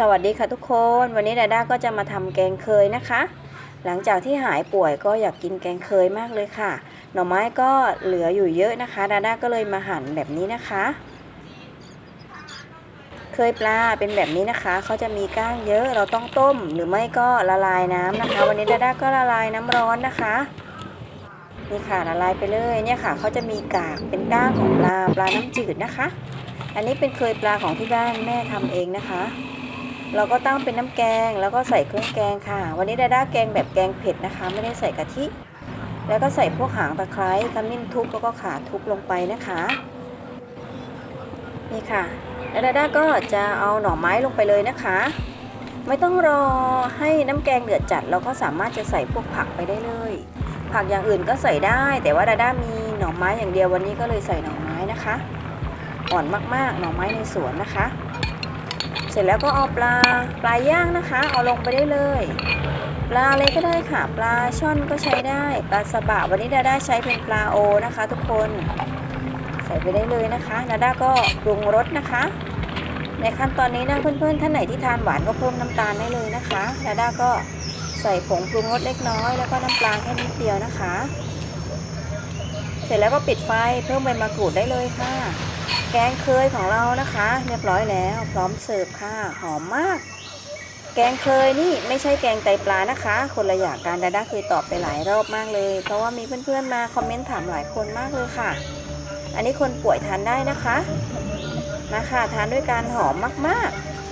สวัสดีค่ะทุกคน วันนี้ดาด้าก็จะมาทำแกงเคยนะคะ หลังจากที่หายป่วยก็อยากกินแกงเคยมากเลยค่ะ หน่อไม้ก็เหลืออยู่เยอะนะคะดาด้าก็เลยมาหั่นแบบนี้นะคะ เคยปลาเป็นแบบนี้นะคะเขาจะมีก้างเยอะเราต้องต้มหรือไม่ก็ละลายน้ำนะคะ วันนี้ดาด้าก็ละลายน้ำร้อนนะคะนี่ค่ะละลายไปเลยเนี่ยค่ะเขาจะมีกากเป็นก้างของปลาปลาน้ำจืดนะคะ อันนี้เป็นเคยปลาของที่บ้านแม่ทำเองนะคะ เราก็ตั้งเป็นน้ำแกงแล้วก็ใส่เครื่องแกงค่ะ วันนี้ดาด้าแกงแบบแกงเผ็ดนะคะ ไม่ได้ใส่กะทิ แล้วก็ใส่พวกหางตะไคร้ขมิ้นทุบแล้วก็ขาทุบลงไปนะคะนี่ค่ะแล้วดาด้าก็จะเอาหน่อไม้ลงไปเลยนะคะ ไม่ต้องรอให้น้ำแกงเดือดจัด เราก็สามารถจะใส่พวกผักไปได้เลย ผักอย่างอื่นก็ใส่ได้ แต่ว่าดาด้ามีหน่อไม้อย่างเดียววันนี้ก็เลยใส่หน่อไม้นะคะ อ่อนมากๆ หน่อไม้ในสวนนะคะ ร็จแล้วก็เอาปลาปลาย่างนะคะ เอาลงไปได้เลย ปลาอะไรก็ได้ค่ะ ปลาช่อนก็ใช้ได้ปลาสบะวันนี้ดาด้าใช้เป็นปลาโอนะคะ ทุกคนใส่ไปได้เลยนะคะดาด้าก็ปรุงรสนะคะ ในขั้นตอนนี้นะเพื่อนๆท่านไหนที่ทานหวานก็เพิ่มน้ำตาลได้เลยนะคะดาด้าก็ใส่ผงปรุงรสเล็กน้อย แล้วก็น้ำปลาแค่นิดเดียวนะคะ เสร็จแล้วก็ปิดไฟเพิ่มใบมะกรูดได้เลยค่ะ กงเคยของเรานะคะ เรียบร้อยแล้วพร้อมเสิร์ฟค่ะหอมมาก แกงเคยนี่ไม่ใช่แกงไตปลานะคะ คนละอย่างกันดาด้าเคยตอบไปหลายรอบมากเลย เพราะว่ามีเพื่อนๆมาคอมเมนต์ถามหลายคนมากเลยค่ะ อันนี้คนป่วยทานได้นะคะมาค่ะทานด้วยการหอมมากๆ